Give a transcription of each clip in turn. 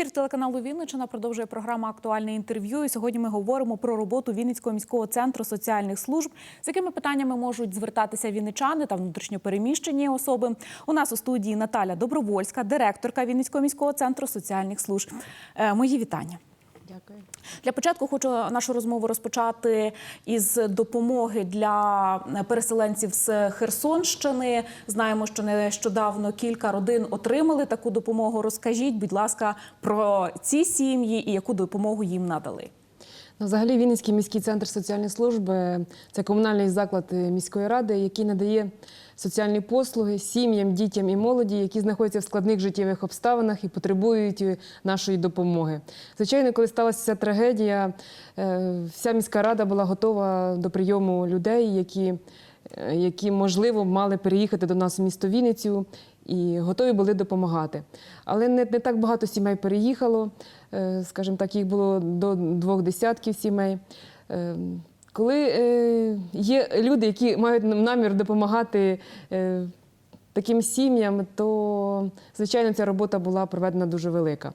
Ефір телеканалу Вінничина продовжує програма Актуальне інтерв'ю. І сьогодні ми говоримо про роботу Вінницького міського центру соціальних служб, з якими питаннями можуть звертатися вінничани та внутрішньопереміщені особи. У нас у студії Наталя Добровольська, директорка Вінницького міського центру соціальних служб. Е, Мої вітання. Дякую. Для початку хочу нашу розмову розпочати із допомоги для переселенців з Херсонщини. Знаємо, що нещодавно кілька родин отримали таку допомогу. Розкажіть, будь ласка, про ці сім'ї і яку допомогу їм надали. Ну, Взагалі, Вінницький міський центр соціальної служби це комунальний заклад е, міської ради, який надає соціальні послуги сім'ям, дітям і молоді, які знаходяться в складних життєвих обставинах і потребують нашої допомоги. Звичайно, коли сталася ця трагедія, е, вся міська рада була готова до прийому людей, які, е, які можливо мали переїхати до нас в місто Вінницю. І готові були допомагати. Але не, не так багато сімей переїхало, е, скажімо так, їх було до двох десятків сімей. Коли е, є люди, які мають намір допомагати е, таким сім'ям, то звичайно ця робота була проведена дуже велика.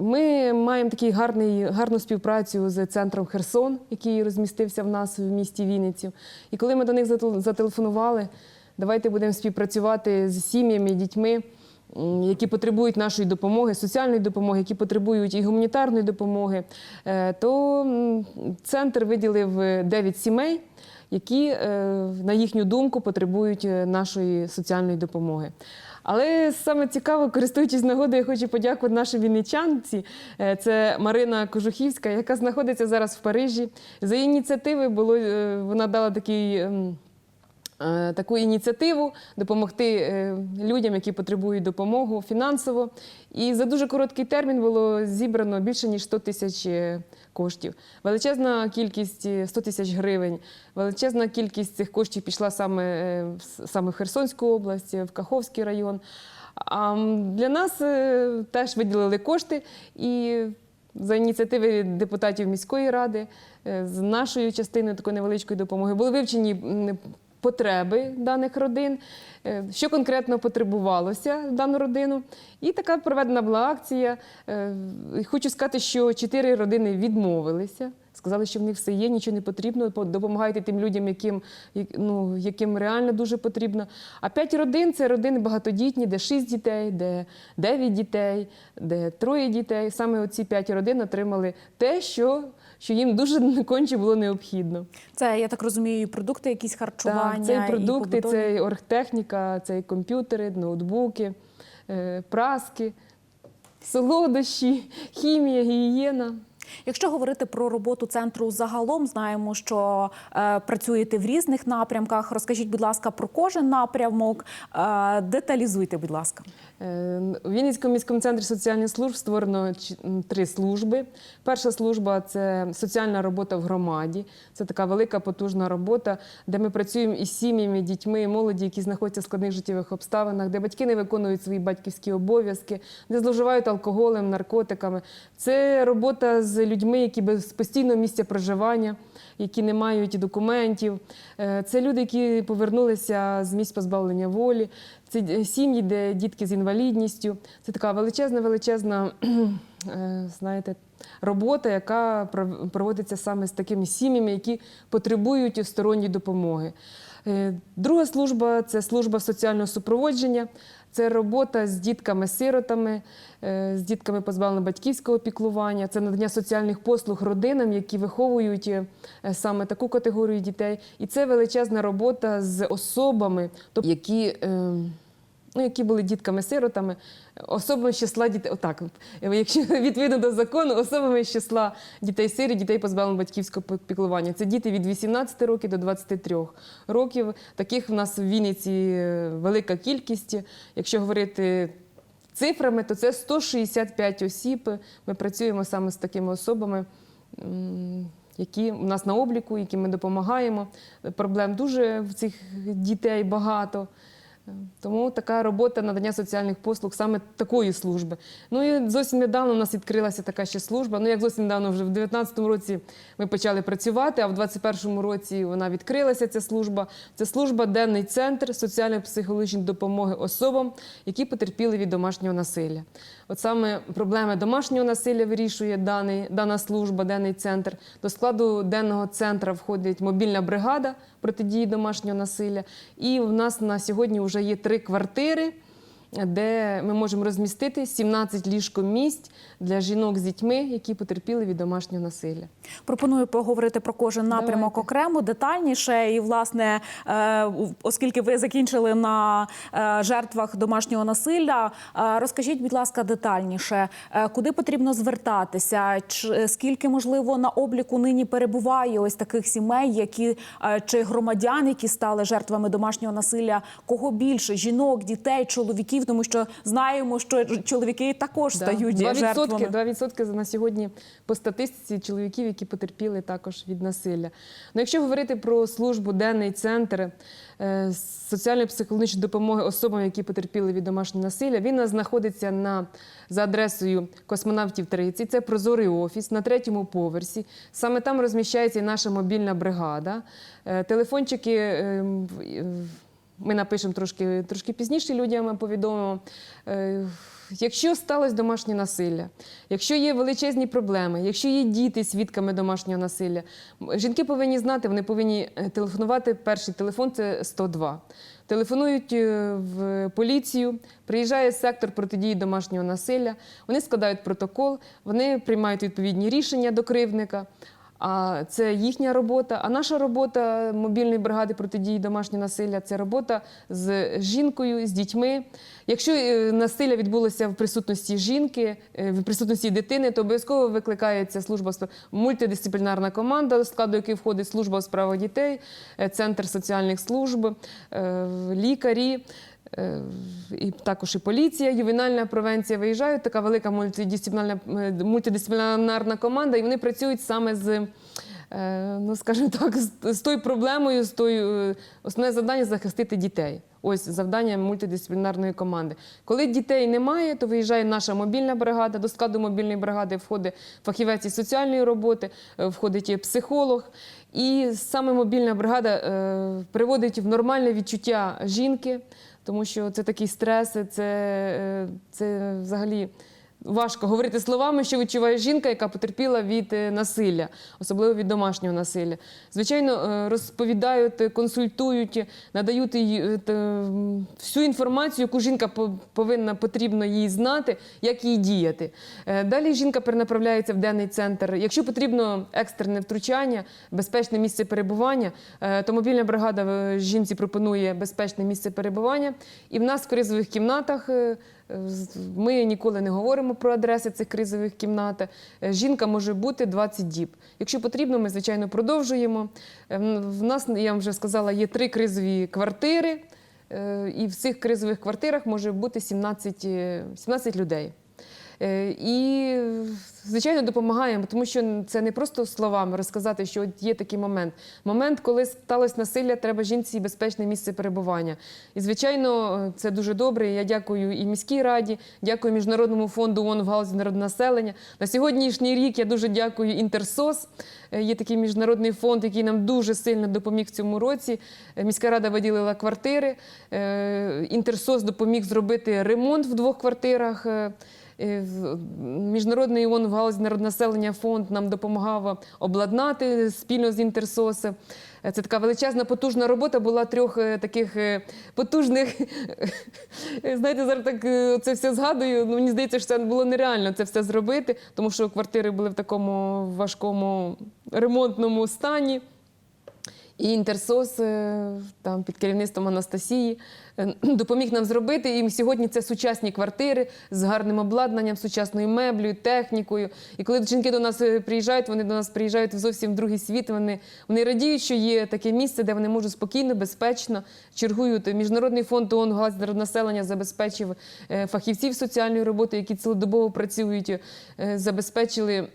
Ми маємо такий гарний, гарну співпрацю з центром Херсон, який розмістився в нас в місті Вінницю. І коли ми до них зате- зателефонували, давайте будемо співпрацювати з сім'ями, дітьми, які потребують нашої допомоги, соціальної допомоги, які потребують і гуманітарної допомоги, е, то центр виділив е, 9 сімей, які, е, на їхню думку, потребують е, нашої соціальної допомоги. Але саме цікаво, користуючись нагодою, я хочу подякувати нашій вінничанці. Е, Це Марина Кожухівська, яка знаходиться зараз в Парижі. За її ініціативи було е, вона дала такий. Е, Таку ініціативу допомогти е, людям, які потребують допомогу фінансово. І за дуже короткий термін було зібрано більше ніж 100 тисяч е, коштів. Величезна кількість е, 100 тисяч гривень. Величезна кількість цих коштів пішла саме, саме в Херсонську область, в Каховський район. А для нас теж виділили кошти і за ініціативи депутатів міської ради з нашою частиною такої невеличкої допомоги були вивчені потреби даних родин, е, що конкретно потребувалося в дану родину. І така проведена була акція. Е, Хочу сказати, що чотири родини відмовилися. Сказали, що в них все є, нічого не потрібно. Допомагайте тим людям, яким, ну, яким реально дуже потрібно. А п'ять родин це родини багатодітні, де шість дітей, де дев'ять дітей, де троє дітей. Саме оці п'ять родин отримали те, що, що їм дуже конче було необхідно. Це я так розумію, і продукти, якісь харчування. Так, це і продукти, і це і оргтехніка, це і комп'ютери, ноутбуки, е, праски, солодощі, хімія, гігієна. Якщо говорити про роботу центру загалом, знаємо, що е, працюєте в різних напрямках. Розкажіть, будь ласка, про кожен напрямок. Е, деталізуйте, будь ласка. Е, У Вінницькому міському центрі соціальних служб створено три служби. Перша служба це соціальна робота в громаді. Це така велика потужна робота, де ми працюємо із сім'ями, дітьми, молоді, які знаходяться в складних життєвих обставинах, де батьки не виконують свої батьківські обов'язки, де зловживають алкоголем, наркотиками. Це робота з людьми, які без постійного місця проживання, які не мають документів. Е, Це люди, які повернулися з місць позбавлення волі. Це сім'ї, де дітки з інвалідністю. Це така величезна, величезна, е, знаєте, робота, яка проводиться саме з такими сім'ями, які потребують сторонньої допомоги. Е, Друга служба це служба соціального супроводження. Це робота з дітками-сиротами, е, з дітками позбавленими батьківського піклування, це надання соціальних послуг родинам, які виховують е, саме таку категорію дітей. І це величезна робота з особами, тобто, які, е, ну, які були дітками-сиротами, особами з числа дітей. Отак, якщо відповідно до закону, особами з числа дітей-сирі, дітей позбавлених батьківського піклування. Це діти від 18 років до 23 років. Таких в нас в Вінниці е, велика кількість. Якщо говорити цифрами, то це 165 осіб. Ми працюємо саме з такими особами. Які у нас на обліку, яким ми допомагаємо. Проблем дуже в цих дітей багато. Тому така робота надання соціальних послуг саме такої служби. Ну і зовсім недавно у нас відкрилася така ще служба. Ну як зовсім недавно, вже в 2019 році ми почали працювати, а в 2021 році вона відкрилася. Ця служба. Це служба денний центр соціально-психологічної допомоги особам, які потерпіли від домашнього насилля. От саме проблеми домашнього насилля вирішує даний, дана служба, денний центр. До складу денного центру входить мобільна бригада протидії домашнього насилля. І в нас на сьогодні вже є три квартири, де ми можемо розмістити 17 ліжкомісць для жінок з дітьми, які потерпіли від домашнього насилля. Пропоную поговорити про кожен напрямок Давайте. окремо, детальніше. І, власне, е, оскільки ви закінчили на е, жертвах домашнього насилля, е, розкажіть, будь ласка, детальніше, куди потрібно звертатися, скільки можливо на обліку нині перебуває ось таких сімей, які чи громадян, які стали жертвами домашнього насилля, кого більше жінок, дітей, чоловіків, тому що знаємо, що чоловіки також стають Да. 2%, жертвами. 2% на сьогодні по статистиці чоловіків, які потерпіли також від насилля. Ну, якщо говорити про службу денний центр е, соціально-психологічної допомоги особам, які потерпіли від домашнього насилля, він знаходиться на за адресою космонавтів 30. Це прозорий офіс на третьому поверсі. Саме там розміщається і наша мобільна бригада. Е, Телефончики. Ми напишемо трошки, трошки пізніше людям повідомимо. Е, Якщо сталося домашнє насилля, якщо є величезні проблеми, якщо є діти свідками домашнього насилля, жінки повинні знати, вони повинні е, телефонувати. Перший телефон це 102. Телефонують е, в поліцію, приїжджає сектор протидії домашнього насилля, вони складають протокол, вони приймають відповідні рішення до кривдника. А це їхня робота. А наша робота мобільної бригади протидії домашнього насилля це робота з жінкою, з дітьми. Якщо е, насилля відбулося в присутності жінки, е, в присутності дитини, то обов'язково викликається служба мультидисциплінарна команда, до складу якої входить служба у справах дітей, е, центр соціальних служб, лікарі. Е, І також і поліція, ювенальна превенція виїжджають. Така велика мультидисциплінарна, е, мультидисциплінарна команда, і вони працюють саме з, е, ну скажімо так, з, тою проблемою, з тою основне завдання захистити дітей. Ось завдання мультидисциплінарної команди. Коли дітей немає, то виїжджає наша мобільна бригада. До складу мобільної бригади входить фахівець із соціальної роботи, входить і психолог. І саме мобільна бригада приводить в нормальне відчуття жінки, тому що це такий стрес, це, е, це взагалі. Важко говорити словами, що відчуває жінка, яка потерпіла від е, насилля, особливо від домашнього насилля. Звичайно, е, розповідають, е, консультують, надають їй всю інформацію, яку жінка повинна потрібно їй знати, як їй діяти. Далі жінка перенаправляється в денний центр. Якщо потрібно екстрене втручання, безпечне місце перебування, то мобільна бригада жінці пропонує безпечне місце перебування. І в нас в кризових кімнатах. Ми ніколи не говоримо про адреси цих кризових кімнат. Е, Жінка може бути 20 діб. Якщо потрібно, ми звичайно продовжуємо. Е, в- нас, я вам вже сказала, є три кризові квартири, е, і в цих кризових квартирах може бути 17, е, 17 людей. Е, І, звичайно, допомагаємо, тому що це не просто словами розказати, що от є такий момент. Момент, коли сталося насилля, треба жінці безпечне місце перебування. І, звичайно, це дуже добре. Я дякую і міській раді, дякую Міжнародному фонду ООН в галузі народонаселення. На сьогоднішній рік я дуже дякую Інтерсос. Е, Є такий міжнародний фонд, який нам дуже сильно допоміг в цьому році. Е, Міська рада виділила квартири. Інтерсос допоміг зробити ремонт в двох квартирах. Е, Міжнародний ООН в галузі народонаселення фонд нам допомагав обладнати спільно з Інтерсосом. Е, Це така величезна потужна робота була трьох е, таких потужних. Знаєте, зараз так це все згадую. Ну, мені здається, що це було нереально це все зробити, тому що квартири були в такому важкому ремонтному стані. І Інтерсос там під керівництвом Анастасії е, допоміг нам зробити. І сьогодні це сучасні квартири з гарним обладнанням, сучасною меблею, технікою. І коли жінки до нас е, приїжджають, вони до нас приїжджають в зовсім другий світ. Вони, вони радіють, що є таке місце, де вони можуть спокійно, безпечно чергують. Міжнародний фонд ООН «Галузь народонаселення забезпечив е, фахівців соціальної роботи, які цілодобово працюють, забезпечили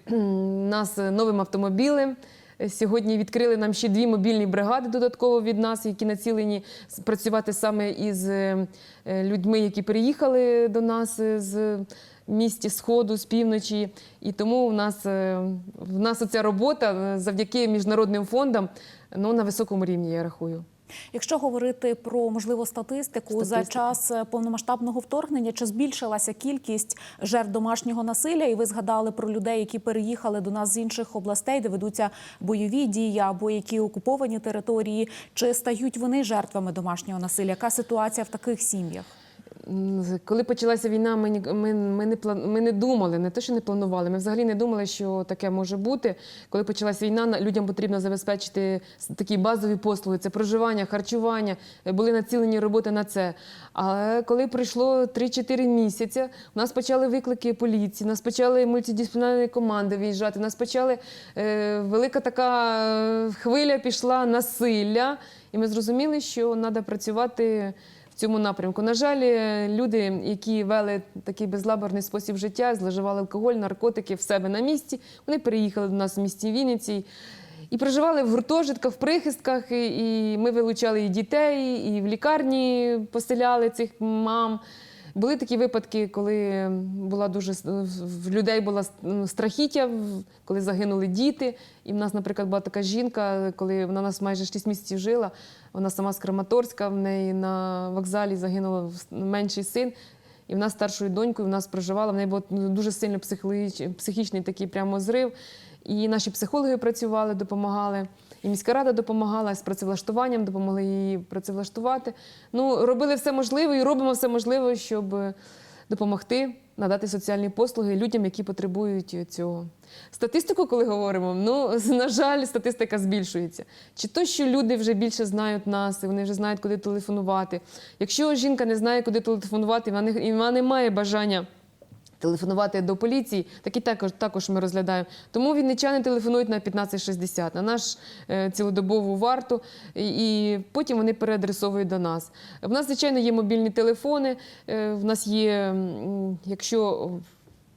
нас новим автомобілем. Е, Сьогодні відкрили нам ще дві мобільні бригади додатково від нас, які націлені працювати саме із е, е, людьми, які переїхали до нас з місті Сходу, з півночі. І тому в нас, в нас оця робота завдяки міжнародним фондам ну, на високому рівні, я рахую. Якщо говорити про можливо статистику, за час е, повномасштабного вторгнення, чи збільшилася кількість жертв домашнього насилля? І ви згадали про людей, які переїхали до нас з інших областей, де ведуться бойові дії або які окуповані території. Чи стають вони жертвами домашнього насилля? Яка ситуація в таких сім'ях? Коли почалася війна, ми, ми, ми, не план, ми не думали, не те, що не планували. Ми взагалі не думали, що таке може бути. Коли почалася війна, людям потрібно забезпечити такі базові послуги: це проживання, харчування, е, були націлені роботи на це. Але коли пройшло 3-4 місяці, у нас почали виклики поліції, у нас почали мультидисциплінарні команди виїжджати, у нас почали е, велика така е, хвиля пішла насилля, і ми зрозуміли, що треба працювати цьому напрямку. На жаль, е, люди, які вели такий безлаборний спосіб життя, зловживали алкоголь, наркотики в себе на місці, вони переїхали до нас в місті Вінниці. І проживали в гуртожитках, в прихистках, і ми вилучали і дітей, і в лікарні поселяли цих мам. Були такі випадки, коли була дуже в людей була страхіття, коли загинули діти. І в нас, наприклад, була така жінка, коли вона нас майже 6 місяців жила, вона сама з Краматорська, в неї на вокзалі загинув менший син. І в нас старшою донькою в нас проживала. В неї був дуже психологіч- психічний такий прямо зрив. І наші психологи працювали, допомагали. І міська рада допомагала з працевлаштуванням, допомогли її працевлаштувати. Ну, робили все можливе і робимо все можливе, щоб е, допомогти надати соціальні послуги людям, які потребують цього. Статистику, коли говоримо, ну на жаль, статистика збільшується. Чи то, що люди вже більше знають нас, і вони вже знають, куди телефонувати. Якщо жінка не знає, куди телефонувати, і вона не має бажання. Телефонувати до поліції, такі також, також ми розглядаємо. Тому вінничани телефонують на 1560, на наш е, цілодобову варту, і, потім вони переадресовують до нас. В нас, звичайно, є мобільні телефони. е, в нас є, якщо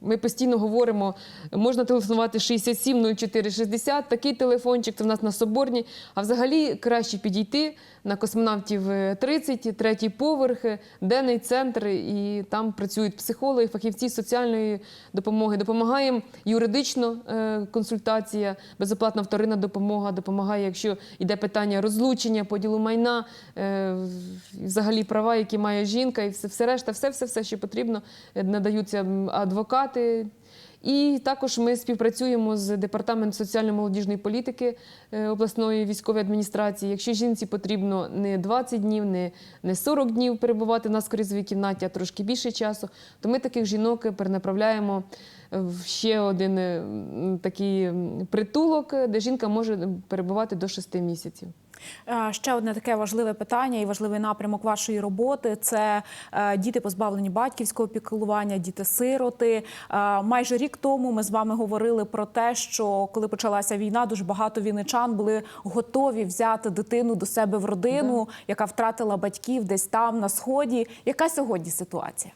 ми постійно говоримо, можна телефонувати 67 04 60, такий телефончик, це в нас на Соборній. А взагалі краще підійти на космонавтів е, 30, третій поверх, е, денний центр, і там працюють психологи, фахівці соціальної допомоги. Допомагаємо юридично е, консультація, безоплатна вторинна допомога, допомагає, якщо йде питання розлучення, поділу майна, е, взагалі права, які має жінка, і все, все решта, все, все, все, що потрібно, е, надаються адвокати. І також ми співпрацюємо з департаментом соціально-молодіжної політики е, обласної військової адміністрації. Якщо жінці потрібно не 20 днів, не, не 40 днів перебувати в кризовій кімнаті, а трошки більше часу, то ми таких жінок перенаправляємо в ще один е, такий притулок, де жінка може перебувати до 6 місяців. Е, Ще одне таке важливе питання і важливий напрямок вашої роботи це е, діти позбавлені батьківського піклування, діти-сироти. Е, Майже рік тому ми з вами говорили про те, що коли почалася війна, дуже багато вінничан були готові взяти дитину до себе в родину, яка втратила батьків десь там на сході. Яка сьогодні ситуація?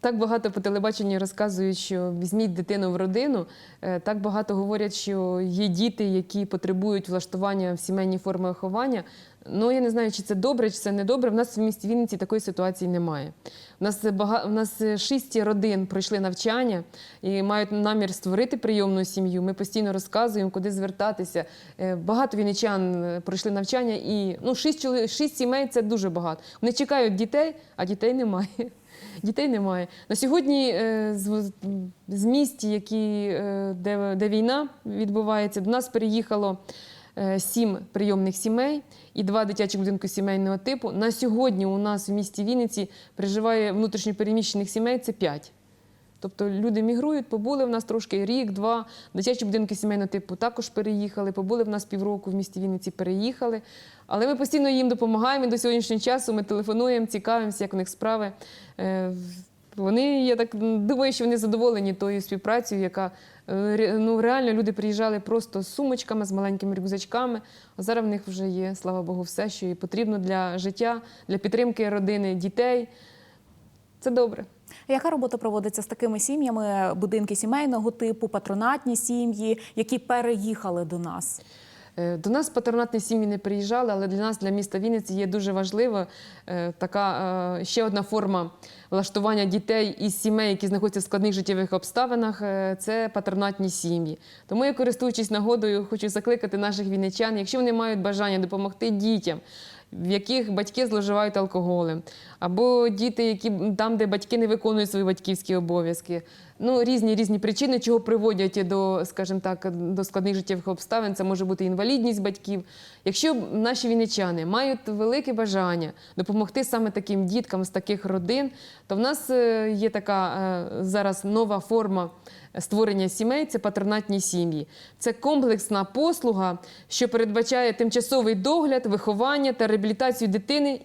Так багато по телебаченню розказують, що візьміть дитину в родину. Е, Так багато говорять, що є діти, які потребують влаштування в сімейні форми виховання. Ну я не знаю, чи це добре, чи це не добре. В нас в місті Вінниці такої ситуації немає. У нас бага... у нас е, шість родин пройшли навчання і мають намір створити прийомну сім'ю. Ми постійно розказуємо, куди звертатися. Е, Багато вінничан е, пройшли навчання, і ну шість чоли... шість сімей це дуже багато. Вони чекають дітей, а дітей немає. Дітей немає. На сьогодні е, з, з міст, які, е, де, де війна відбувається, до нас переїхало е, сім прийомних сімей і два дитячі будинки сімейного типу. На сьогодні у нас в місті Вінниці проживає внутрішньопереміщених сімей це п'ять. Тобто люди мігрують, побули в нас трошки рік, два. Дитячі будинки сімейного типу також переїхали, побули в нас півроку в місті Вінниці, переїхали. Але ми постійно їм допомагаємо до сьогоднішнього часу. Ми телефонуємо, цікавимося, як у них справи. Е, Вони, я так думаю, що вони задоволені тою співпрацею, яка е, ну, реально люди приїжджали просто з сумочками, з маленькими рюкзачками. А зараз в них вже є, слава Богу, все, що і потрібно для життя, для підтримки родини, дітей. Це добре. Яка робота проводиться з такими сім'ями, будинки сімейного типу, патронатні сім'ї, які переїхали до нас? Е, До нас патронатні сім'ї не приїжджали, але для нас, для міста Вінниці, є дуже важлива е, така е, ще одна форма влаштування дітей із сімей, які знаходяться в складних життєвих обставинах. Це патронатні сім'ї. Тому я, користуючись нагодою, хочу закликати наших вінничан, якщо вони мають бажання допомогти дітям. В яких батьки зловживають алкоголем, або діти, які там, де батьки не виконують свої батьківські обов'язки. Ну, різні різні причини, чого приводять до, скажімо так, до складних життєвих обставин. Це може бути інвалідність батьків. Якщо наші вінничани мають велике бажання допомогти саме таким діткам з таких родин, то в нас е, є така е, зараз нова форма створення сімей це патронатні сім'ї. Це комплексна послуга, що передбачає тимчасовий догляд, виховання та реабілітацію дитини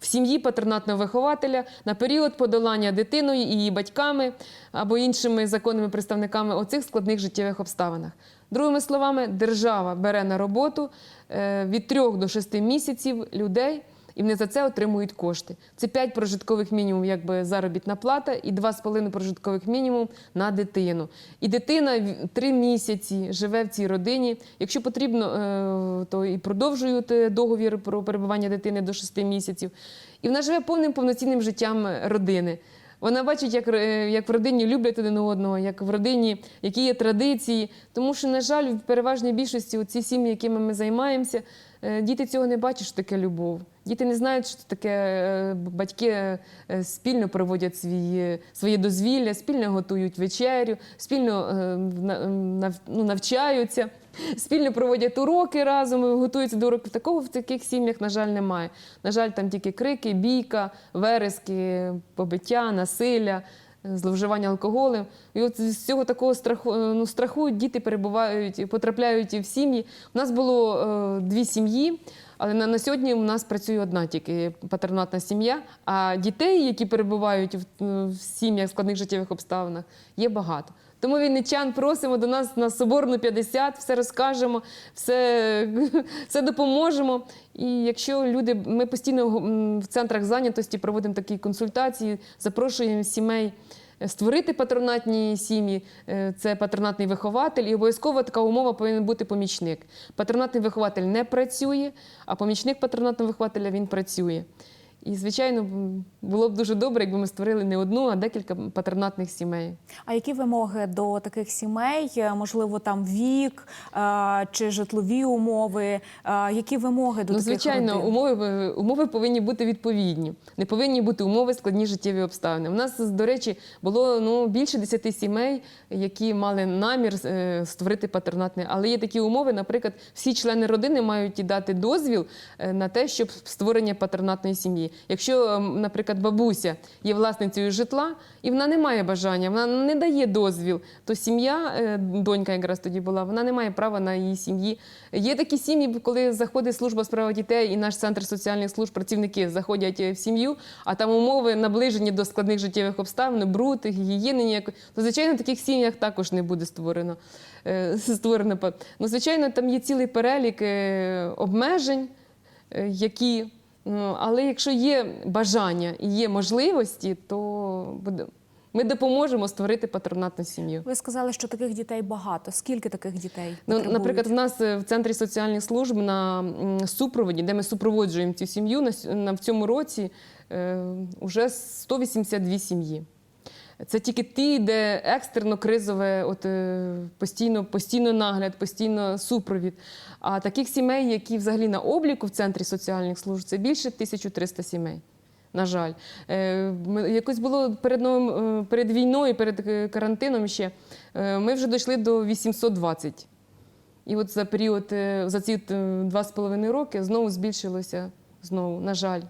в сім'ї патронатного вихователя на період подолання дитиною і її батьками або іншими законними представниками оцих складних життєвих обставинах. Другими словами, держава бере на роботу е, від 3 до 6 місяців людей і вони за це отримують кошти. Це 5 прожиткових мінімум, якби заробітна плата, і 2,5 прожиткових мінімум на дитину. І дитина 3 місяці живе в цій родині. Якщо потрібно, е, то і продовжують е, договір про перебування дитини до 6 місяців. І вона живе повним повноцінним життям родини. Вона бачить, як, е, як в родині люблять один одного, як в родині, які є традиції. Тому що, на жаль, в переважній більшості ці сім'ї, якими ми займаємося, е, діти цього не бачать, що таке любов. Діти не знають, що таке е, батьки спільно проводять свої, своє дозвілля, спільно готують вечерю, спільно ну, навчаються, спільно проводять уроки разом, готуються до уроків. Такого в таких сім'ях, на жаль, немає. На жаль, там тільки крики, бійка, верески, побиття, насилля. Зловживання алкоголем. І от з цього такого страху, е, ну, страху діти перебувають, потрапляють в сім'ї. У нас було е, дві сім'ї, але на, на сьогодні у нас працює одна тільки патронатна сім'я. А дітей, які перебувають в, в сім'ях в складних життєвих обставинах, є багато. Тому вінничан просимо до нас на Соборну 50, все розкажемо, все, все допоможемо. І якщо люди, ми постійно в центрах зайнятості проводимо такі консультації, запрошуємо сімей е, створити патронатні сім'ї, Е, це патронатний вихователь, і обов'язково така умова повинен бути помічник. Патронатний вихователь не працює, а помічник патронатного вихователя він працює. І, звичайно, було б дуже добре, якби ми створили не одну, а декілька патронатних сімей. А які вимоги до таких сімей? Можливо, там вік е, чи житлові умови? Е, Які вимоги до Ну, таких звичайно, родин? умови, умови повинні бути відповідні. Не повинні бути умови складні життєві обставини. У нас, до речі, було ну, більше 10 сімей, які мали намір е, створити патронатне. Але є такі умови, наприклад, всі члени родини мають дати дозвіл на те, щоб створення патронатної сім'ї. Якщо, ем, наприклад, бабуся є власницею житла і вона не має бажання, вона не дає дозвіл, то сім'я, е, донька якраз тоді була, вона не має права на її сім'ї. Є такі сім'ї, коли заходить служба з права дітей і наш центр соціальних служб, працівники заходять е, в сім'ю, а там умови наближені до складних життєвих обставин, бруд, гігієни ніякої. То, звичайно, в таких сім'ях також не буде створено. е, створено. Ну, звичайно, там є цілий перелік обмежень, які. Ну, але якщо є бажання і є можливості, то буде- ми допоможемо створити патронатну сім'ю. Ви сказали, що таких дітей багато. Скільки таких дітей? Ну, потребують? наприклад, в нас е, в центрі соціальних служб на супроводі, де ми супроводжуємо цю сім'ю, на, в цьому році е, вже 182 сім'ї. Це тільки ті, де екстерно кризове, от е, постійно, постійно нагляд, постійно супровід. А таких сімей, які взагалі на обліку в центрі соціальних служб, це більше 1300 сімей. На жаль, Е, якось було перед новим е, перед війною, перед карантином ще. Ми вже дійшли до 820. І от за період, за ці два з половиною роки знову збільшилося. Знову, на жаль.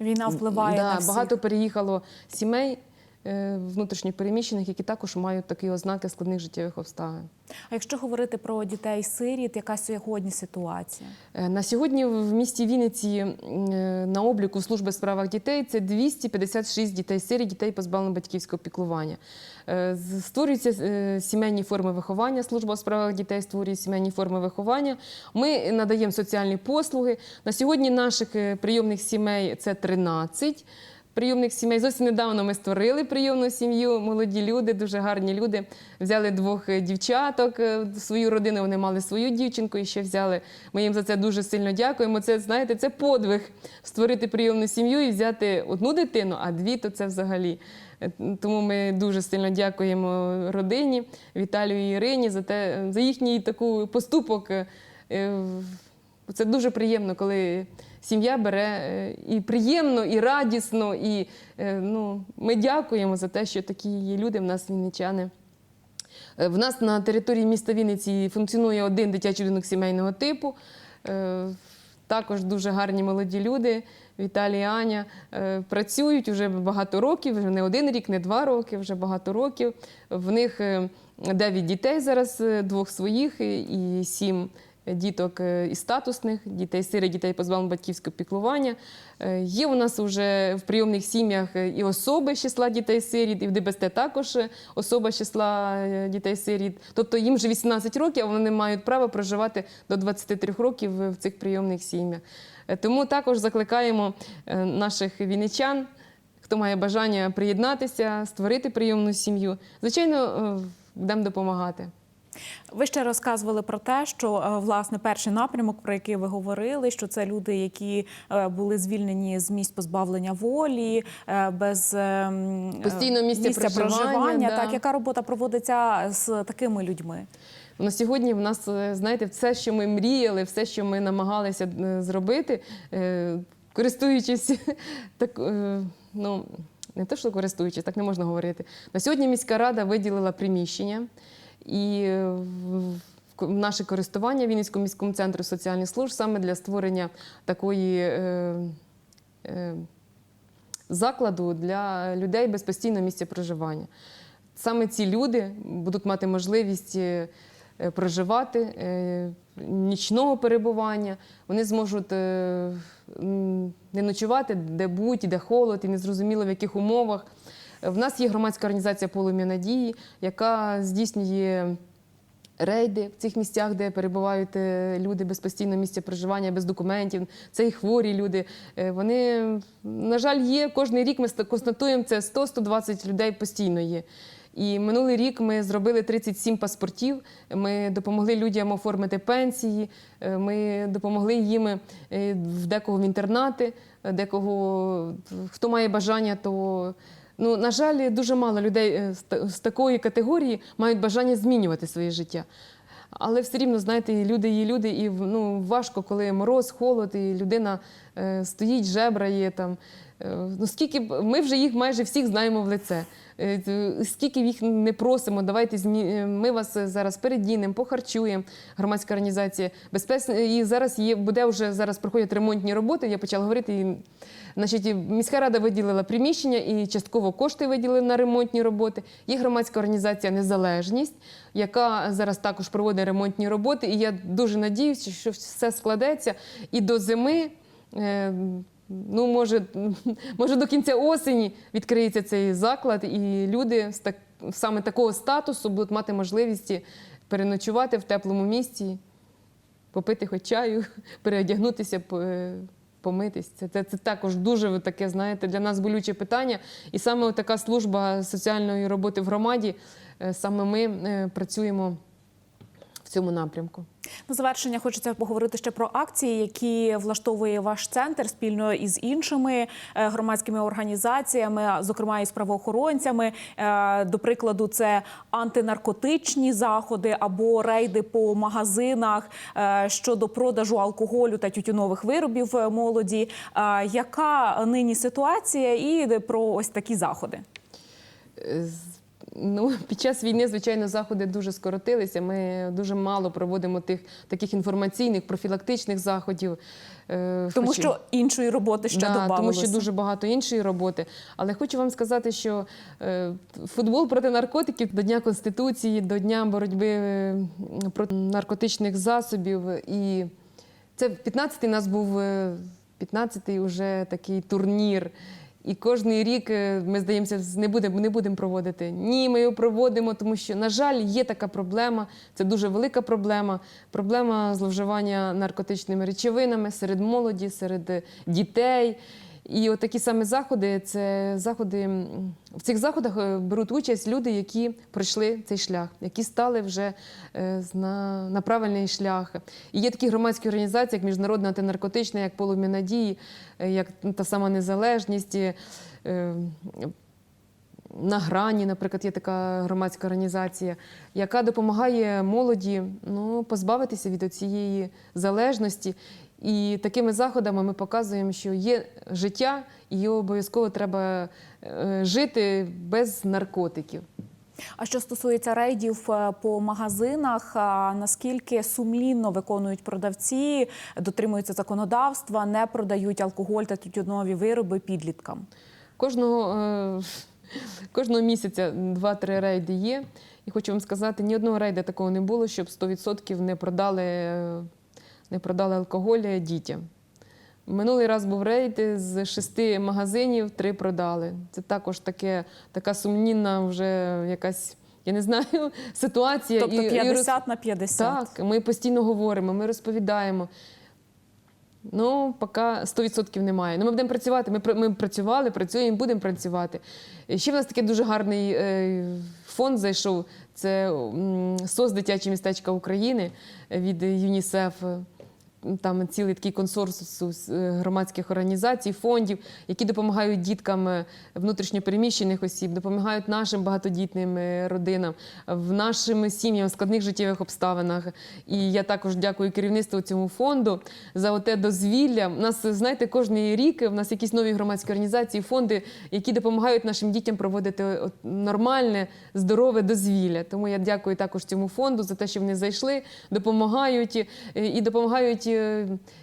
Війна впливає да, на всіх. багато переїхало сімей внутрішньопереміщених, які також мають такі ознаки складних життєвих обставин. А якщо говорити про дітей-сиріт, яка сьогодні ситуація? Е, На сьогодні в місті Вінниці е, на обліку служби в справах дітей це 256 дітей сирі, дітей позбавлених батьківського піклування. Е, Створюються е, сімейні форми виховання. Служба у справах дітей створює сімейні форми виховання. Ми надаємо соціальні послуги. На сьогодні наших е, прийомних сімей це 13. Прийомних сімей. Зовсім недавно ми створили прийомну сім'ю. Молоді люди, дуже гарні люди. Взяли двох е, дівчаток е, свою родину. Вони мали свою дівчинку і ще взяли. Ми їм за це дуже сильно дякуємо. Це знаєте, це подвиг створити прийомну сім'ю і взяти одну дитину, а дві то це взагалі. Е, Тому ми дуже сильно дякуємо родині Віталію і Ірині за те, за їхній таку поступок. Це дуже приємно, коли сім'я бере е, і приємно, і радісно. І е, ну, ми дякуємо за те, що такі є люди в нас вінничани. Е, В нас на території міста Вінниці функціонує один дитячий будинок сімейного типу. Також дуже гарні молоді люди. Віталій і Аня працюють вже багато років, вже не один рік, не два роки, вже багато років. В них дев'ять дітей зараз, двох своїх і сім діток е, із статусних, дітей сири, дітей позбавлених батьківського піклування. Е, Є у нас вже в прийомних сім'ях е, і особи з числа дітей-сиріт, і в ДБСТ також особа з числа е, дітей-сиріт. Тобто їм вже 18 років, а вони мають право проживати до 23 років в цих прийомних сім'ях. Тому також закликаємо наших вінничан, хто має бажання приєднатися, створити прийомну сім'ю. Звичайно, будемо допомагати. Ви ще розказували про те, що е, власне перший напрямок, про який ви говорили, що це люди, які е, були звільнені з місць позбавлення волі, е, без ем, е, Постійного місця проживання, да. Так, яка робота проводиться з такими людьми? На сьогодні в нас, знаєте, все, що ми мріяли, все, що ми намагалися зробити, користуючись так, ну не те, що користуючись, так не можна говорити. На сьогодні міська рада виділила приміщення і в- наше користування Вінницькому міському центру соціальних служб саме для створення такої. е, е, закладу для людей без постійного місця проживання. Саме ці люди будуть мати можливість е, проживати нічного перебування. Вони зможуть не ночувати де будь, де холод, і незрозуміло в яких умовах. Е, В нас є громадська організація Полум'я надії, яка здійснює рейди в цих місцях, де перебувають е, люди без постійного місця проживання, без документів. Це і хворі люди. Е, Вони, на жаль, є. Кожний рік ми констатуємо це 100-120 людей постійно є. І минулий рік ми зробили 37 паспортів. Ми допомогли людям оформити пенсії. Ми допомогли їм в декого в інтернати, декого хто має бажання, то Ну, на жаль, дуже мало людей е, з такої категорії мають бажання змінювати своє життя. Але все рівно, знаєте, люди є люди, і ну, важко, коли мороз, холод, і людина стоїть, жебрає там. Е, ну, скільки ми вже їх майже всіх знаємо в лице. Е, Скільки їх не просимо, давайте змі... е, ми вас зараз передінемо, похарчуємо. Громадська організація безпечна. І зараз є буде вже зараз проходять ремонтні роботи. Я почала говорити. І, значить, міська рада виділила приміщення і частково кошти виділили на ремонтні роботи. Є громадська організація Незалежність, яка зараз також проводить ремонтні роботи. І я дуже надіюся, що все складеться і до зими. Е, Ну, може, може, до кінця осені відкриється цей заклад, і люди з так, саме такого статусу будуть мати можливість переночувати в теплому місці, попити хоч чаю, переодягнутися, е, помитись. Це, це, це також дуже таке, знаєте, для нас болюче питання. І саме така служба соціальної роботи в громаді, е, саме ми працюємо в цьому напрямку. На завершення хочеться поговорити ще про акції, які влаштовує ваш центр спільно із іншими е, громадськими організаціями, зокрема із правоохоронцями. Е, До прикладу, це антинаркотичні заходи або рейди по магазинах е, щодо продажу алкоголю та тютюнових виробів молоді. Яка нині ситуація і про ось такі заходи? Ну, під час війни, звичайно, заходи дуже скоротилися. Ми дуже мало проводимо тих таких інформаційних, профілактичних заходів. Е, Тому хочу- що іншої роботи ще Да, додавалося. тому що дуже багато іншої роботи. Але хочу вам сказати, що е, футбол проти наркотиків до Дня Конституції, до Дня боротьби е, проти наркотичних засобів. І це 15-й у нас був е, 15-й уже такий турнір. І кожний рік е, ми здаємося, не будемо не будемо проводити. Ні, ми його проводимо, тому що, на жаль, є така проблема. Це дуже велика проблема. Проблема зловживання наркотичними речовинами серед молоді, серед е, дітей. І от такі саме заходи це заходи. В цих заходах е, беруть участь люди, які пройшли цей шлях, які стали вже е, на, на правильний шлях. І є такі громадські організації, як Міжнародна антинаркотична, як Полум'я надії, е, як та сама незалежність. на грані, наприклад, є така громадська організація, яка допомагає молоді ну, позбавитися від цієї залежності. І такими заходами ми показуємо, що є життя, і його обов'язково треба е, жити без наркотиків. А що стосується рейдів е, по магазинах, наскільки сумлінно виконують продавці, дотримуються законодавства, не продають алкоголь та тютюнові вироби підліткам? Кожного, е, кожного місяця два-три рейди є. І хочу вам сказати, ні одного рейду такого не було, щоб 100% не продали, не продали алкоголь дітям. Минулий раз був рейд з шести магазинів, три продали. Це також таке, така сумнівна вже якась, я не знаю, ситуація. Тобто І- і на 50. так, ми постійно говоримо, ми розповідаємо. Ну, поки 100% немає. Ну, ми будемо працювати. Ми, ми працювали, працюємо, будемо працювати. І ще в нас такий дуже гарний е, фонд зайшов. Це СОС дитячі містечка України від ЮНІСЕФ. Там цілий такий консорціус е, громадських організацій, фондів, які допомагають діткам е, внутрішньопереміщених осіб, допомагають нашим багатодітним е, родинам, в нашим сім'ям в складних життєвих обставинах. І я також дякую керівництву цьому фонду за оте дозвілля. У нас, знаєте, кожен рік в нас якісь нові громадські організації, фонди, які допомагають нашим дітям проводити нормальне, здорове дозвілля. Тому я дякую також цьому фонду за те, що вони зайшли, допомагають і допомагають.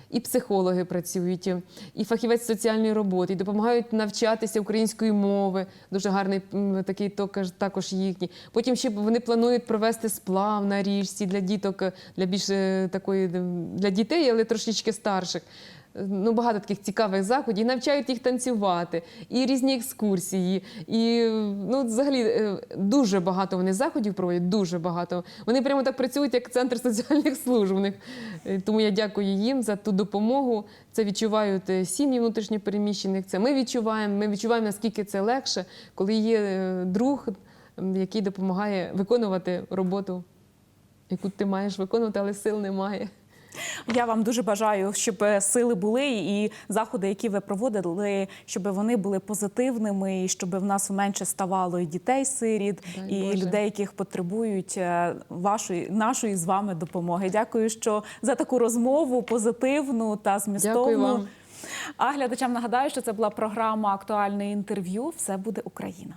І психологи працюють, і фахівець соціальної роботи, і допомагають навчатися української мови. Дуже гарний такий також їхній. Потім ще вони планують провести сплав на річці для діток, для більш е, такої для дітей, але трошечки старших. Ну, багато таких цікавих заходів, і навчають їх танцювати, і різні екскурсії. І ну, взагалі е, дуже багато вони заходів проводять, дуже багато. Вони прямо так працюють, як центр соціальних служб. Е, Тому я дякую їм за ту допомогу. Це відчувають е, сім'ї внутрішньопереміщених. Це ми відчуваємо. Ми відчуваємо, наскільки це легше, коли є друг, який допомагає виконувати роботу, яку ти маєш виконувати, але сил немає. Я вам дуже бажаю, щоб е, сили були і заходи, які ви проводили, щоб вони були позитивними, і щоб в нас менше ставало і дітей-сиріт, Дай і Боже. людей, яких потребують е, вашої нашої з вами допомоги. Дякую, що за таку розмову позитивну та змістовну. Дякую вам. А глядачам нагадаю, що це була програма Актуальне інтерв'ю. Все буде Україна.